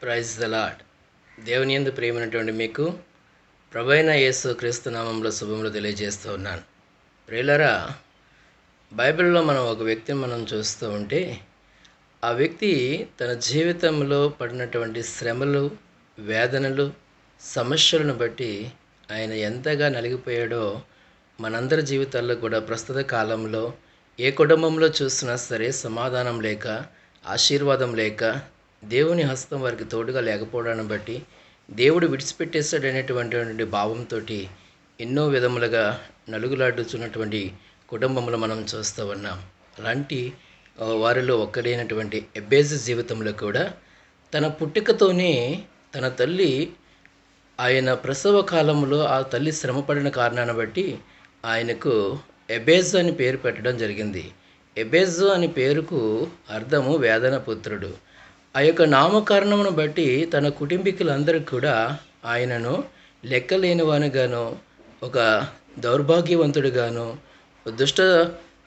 Praise the lord దేవుని ఎందు ప్రేమైనటువంటి మీకు ప్రభైన యేసు క్రీస్తు నామంలో శుభములు తెలియజేస్తూ ఉన్నాను. ప్రియులరా బైబిల్లో మనం ఒక వ్యక్తిని మనం చూస్తూ ఉంటే ఆ వ్యక్తి తన జీవితంలో పడినటువంటి శ్రమలు వేదనలు సమస్యలను బట్టి ఆయన ఎంతగా నలిగిపోయాడో మనందరి జీవితాల్లో కూడా ప్రస్తుత కాలంలో ఏ కుటుంబంలో చూసినా సరే సమాధానం లేక ఆశీర్వాదం లేక దేవుని హస్తం వారికి తోడుగా లేకపోవడాన్ని బట్టి దేవుడు విడిచిపెట్టేస్తాడనేటువంటి భావంతో ఎన్నో విధములుగా నలుగులాడుచున్నటువంటి కుటుంబంలో మనం చూస్తూ ఉన్నాం. అలాంటి వారిలో ఒక్కడైనటువంటి ఎబ్బేజు జీవితంలో కూడా తన పుట్టుకతోనే తన తల్లి ఆయన ప్రసవ కాలంలో ఆ తల్లి శ్రమపడిన కారణాన్ని బట్టి ఆయనకు ఎబేజ్ అని పేరు పెట్టడం జరిగింది. ఎబేజు అని పేరుకు అర్థము వేదన పుత్రుడు. ఆ యొక్క నామకరణమును బట్టి తన కుటుంబీకులందరికీ కూడా ఆయనను లెక్కలేనివానిగాను ఒక దౌర్భాగ్యవంతుడుగాను దుష్ట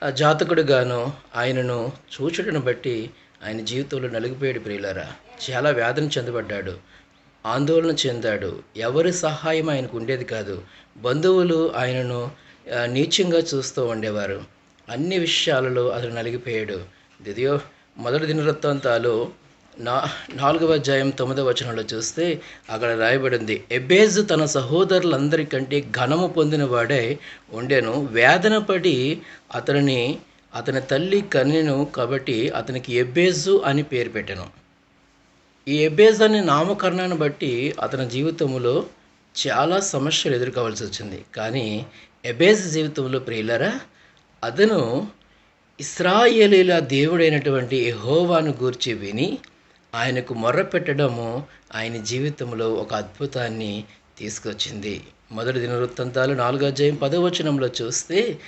జాతకుడుగాను ఆయనను చూచుటను బట్టి ఆయన జీవితంలో నలిగిపోయాడు ప్రియులరా. చాలా వేదన చెందబడ్డాడు ఆందోళన చెందాడు. ఎవరి సహాయం ఆయనకు ఉండేది కాదు. బంధువులు ఆయనను నీచంగా చూస్తూ ఉండేవారు. అన్ని విషయాలలో అతను నలిగిపోయాడు. దిదియో మొదటి దినవృత్తాంతాలు నా నాలుగవ అధ్యాయం తొమ్మిదవ వచనంలో చూస్తే అక్కడ రాయబడింది ఎబేజ్ తన సహోదరులందరికంటే ఘనము పొందిన వాడే ఉండెను. వేదన పడి అతనిని అతని తల్లి కన్యను కాబట్టి అతనికి ఎబేజు అని పేరు పెట్టాను. ఈ ఎబేజ్ అనే నామకరణాన్ని బట్టి అతని జీవితంలో చాలా సమస్యలు ఎదుర్కోవాల్సి వచ్చింది. కానీ ఎబేజ్ జీవితంలో ప్రియులరా అతను ఇస్రాయేలీల దేవుడైనటువంటి యెహోవాను గూర్చి విని ఆయనకు మొర్రపెట్టడము ఆయన జీవితంలో ఒక అద్భుతాన్ని తీసుకొచ్చింది. మొదటి దినవృత్తంతాలు నాలుగో అధ్యాయం పదవచనంలో చూస్తే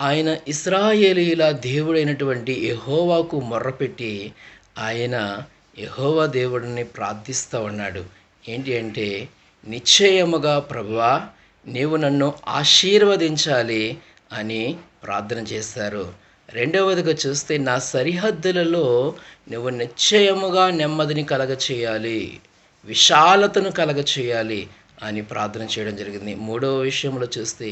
ఆయన ఇస్రాయేలీల దేవుడైనటువంటి యహోవాకు మొర్రపెట్టి ఆయన యహోవా దేవుడిని ప్రార్థిస్తూ ఉన్నాడు. ఏంటి అంటే నిశ్చయముగా ప్రభువా నీవు నన్ను ఆశీర్వదించాలి అని ప్రార్థన చేశారు రెండవదిగా చూస్తే నా సరిహద్దులలో నువ్వు నిశ్చయముగా నెమ్మదిని కలగ చేయాలి విశాలతను కలగ చేయాలి అని ప్రార్థన చేయడం జరిగింది. మూడవ విషయంలో చూస్తే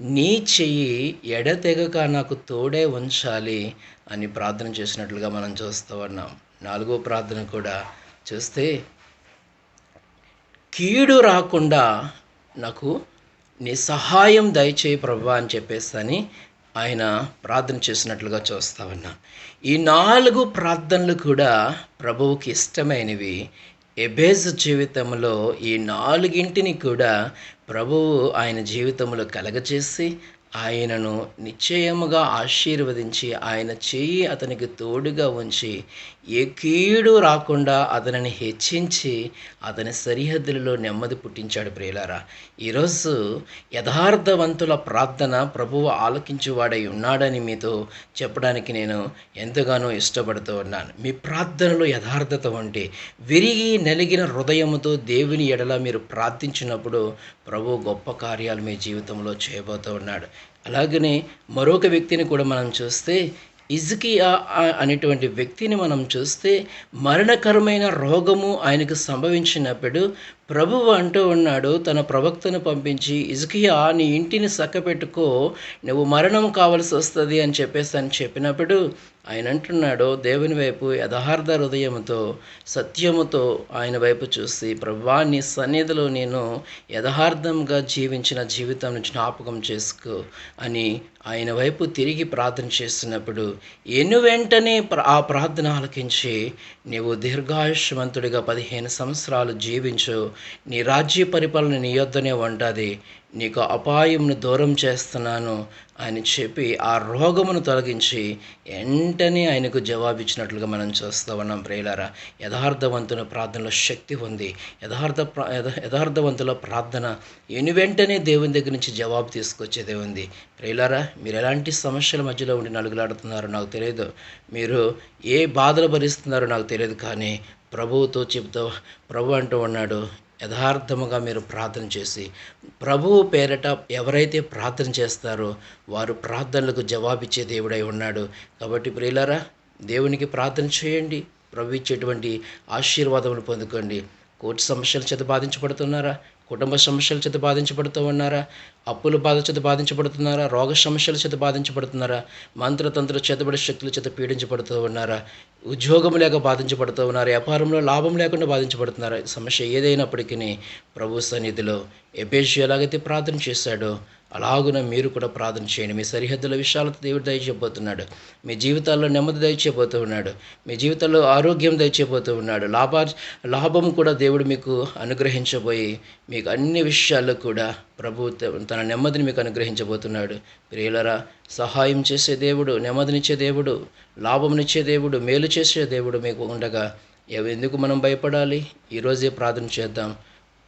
నీ చెయ్యి ఎడతెగక నాకు తోడే ఉంచాలి అని ప్రార్థన చేసినట్లుగా మనం చూస్తూ ఉన్నాం. నాలుగో ప్రార్థన కూడా చూస్తే కీడు రాకుండా నాకు నీ సహాయం దయచేయి ప్రభా అని చెప్పేసి అని ఆయన ప్రార్థన చేసినట్లుగా చూస్తా ఉన్నా ఈ నాలుగు ప్రార్థనలు కూడా ప్రభువుకి ఇష్టమైనవి. ఎబేజ్ జీవితంలో ఈ నాలుగింటిని కూడా ప్రభువు ఆయన జీవితంలో కలగచేసి ఆయనను నిశ్చయముగా ఆశీర్వదించి ఆయన చేయి అతనికి తోడుగా ఉంచి ఏ కీడు రాకుండా అతనిని హెచ్చించి అతని సరిహద్దులలో నెమ్మది పుట్టించాడు ప్రియులారా. ఈరోజు యథార్థవంతుల ప్రార్థన ప్రభువు ఆలకించువాడై ఉన్నాడని మీతో చెప్పడానికి నేను ఎంతగానో ఇష్టపడుతూ ఉన్నాను. మీ ప్రార్థనలో యథార్థత ఉంటే విరిగి నలిగిన హృదయముతో దేవుని ఎడల మీరు ప్రార్థించినప్పుడు ప్రభు గొప్ప కార్యాలు మీ జీవితంలో చేయబోతూ ఉన్నాడు. అలాగనే మరొక వ్యక్తిని కూడా మనం చూస్తే ఇజ్కియా ఆ- అనేటువంటి వ్యక్తిని మనం చూస్తే మరణకరమైన రోగము ఆయనకు సంభవించినప్పుడు ప్రభువు అంటూ ఉన్నాడు తన ప్రవక్తను పంపించి ఇజ్కియా నీ ఇంటిని చక్కపెట్టుకో నువ్వు మరణం కావలసి వస్తుంది అని చెప్పేసి అని చెప్పినప్పుడు ఆయన అంటున్నాడు దేవుని వైపు యథార్థ హృదయముతో సత్యముతో ఆయన వైపు చూసి ప్రభా నీ సన్నిధిలో నేను యథార్థంగా జీవించిన జీవితం జ్ఞాపకం చేసుకో అని ఆయన వైపు తిరిగి ప్రార్థన చేస్తున్నప్పుడు ఎన్ను వెంటనే ఆ ప్రార్థన ఆలకించి నీవు దీర్ఘాయుష్మంతుడిగా పదిహేను సంవత్సరాలు జీవించు నీ రాజ్య పరిపాలన నీ యొద్దనే ఉంటుంది నీకు అపాయంను దూరం చేస్తున్నాను అని చెప్పి ఆ రోగమును తొలగించి వెంటనే ఆయనకు జవాబిచ్చినట్లుగా మనం చూస్తూ ఉన్నాం ప్రియులారా. యథార్థవంతుని ప్రార్థనలో శక్తి ఉంది. యథార్థ ప్ర- యథ- యథార్థవంతుల ప్రార్థన ఎని వెంటనే దేవుని దగ్గర నుంచి జవాబు తీసుకొచ్చేదే ఉంది. ప్రియులారా మీరు ఎలాంటి సమస్యల మధ్యలో ఉండి నలుగులాడుతున్నారో నాకు తెలియదు. మీరు ఏ బాధలు భరిస్తున్నారో నాకు తెలియదు కానీ ప్రభువుతో చెబుతూ ప్రభు అంటూ ఉన్నాడు యథార్థముగా మీరు ప్రార్థన చేసి ప్రభువు పేరట ఎవరైతే ప్రార్థన చేస్తారో వారు ప్రార్థనలకు జవాబిచ్చే దేవుడై ఉన్నాడు. కాబట్టి ప్రియులారా దేవునికి ప్రార్థన చేయండి. ప్రభు ఇచ్చేటువంటి ఆశీర్వాదములు పొందుకోండి. కోర్టు సమస్యల చేత బాధించబడుతున్నారా? కుటుంబ సమస్యల చేత బాధించబడుతూ ఉన్నారా? అప్పుల బాధ చేత బాధించబడుతున్నారా? రోగ సమస్యల చేత బాధించబడుతున్నారా? మంత్రతంత్ర చేతబడి శక్తుల చేత పీడించబడుతూ ఉన్నారా? ఉద్యోగం లేక బాధించబడుతూ ఉన్నారు? వ్యాపారంలో లాభం లేకుండా బాధించబడుతున్నారా? సమస్య ఏదైనప్పటికీ ప్రభు సన్నిధిలో ఎబేషు ఎలాగైతే ప్రార్థన చేశాడో అలాగున మీరు కూడా ప్రార్థన చేయండి. మీ సరిహద్దుల విషయాలతో దేవుడు దయచేయబోతున్నాడు. మీ జీవితాల్లో నెమ్మది దయచేయబోతూ ఉన్నాడు. మీ జీవితాల్లో ఆరోగ్యం దయచేయబోతూ ఉన్నాడు. లాభా లాభం కూడా దేవుడు మీకు అనుగ్రహించబోయి మీకు అన్ని విషయాల్లో కూడా ప్రభు తన నెమ్మదిని మీకు అనుగ్రహించబోతున్నాడు. ప్రియులరా సహాయం చేసే దేవుడు నెమ్మదినిచ్చే దేవుడు లాభంనిచ్చే దేవుడు మేలు చేసే దేవుడు మీకు ఉండగా ఎందుకు మనం భయపడాలి? ఈరోజే ప్రార్థన చేద్దాం.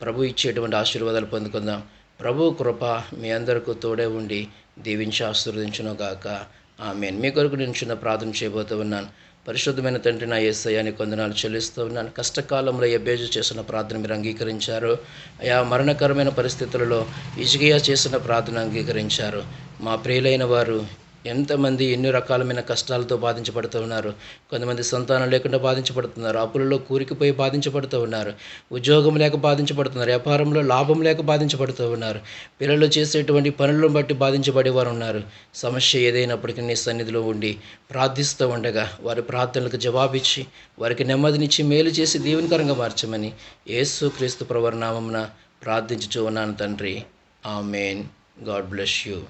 ప్రభు ఇచ్చేటువంటి ఆశీర్వాదాలు పొందుకుందాం. ప్రభు కృప మీ అందరికీ తోడే ఉండి దీవించి ఆశీర్వదించును గాక. ఆమె మీ కొరకు నేను చిన్న ప్రార్థన చేయబోతూ ఉన్నాను. పరిశుద్ధమైన తండ్రి నా ఏసయ్యాన్ని కొందనాలు చెల్లిస్తూ ఉన్నాను. కష్టకాలంలో ఎబ్బేజు చేసిన ప్రార్థన మీరు అంగీకరించారు. అయా మరణకరమైన పరిస్థితులలో ఇజిగియా చేసిన ప్రార్థన అంగీకరించారు. మా ప్రియులైన వారు ఎంతమంది ఎన్నో రకాలమైన కష్టాలతో బాధించబడుతూ ఉన్నారు? కొంతమంది సంతానం లేకుండా బాధించబడుతున్నారు. అప్పులలో కూరికిపోయి బాధించబడుతూ ఉన్నారు. ఉద్యోగం లేక బాధించబడుతున్నారు. వ్యాపారంలో లాభం లేక బాధించబడుతూ ఉన్నారు. పిల్లలు చేసేటువంటి పనులను బట్టి బాధించబడే వారు ఉన్నారు. సమస్య ఏదైనప్పటికీ నీ సన్నిధిలో ఉండి ప్రార్థిస్తూ ఉండగా వారి ప్రార్థనలకు జవాబిచ్చి వారికి నెమ్మదినిచ్చి మేలు చేసి దీవెనకరంగా మార్చమని యేసు క్రీస్తు ప్రవర్ ప్రార్థించుచు ఉన్నాను తండ్రి. ఆమెన్. God bless you.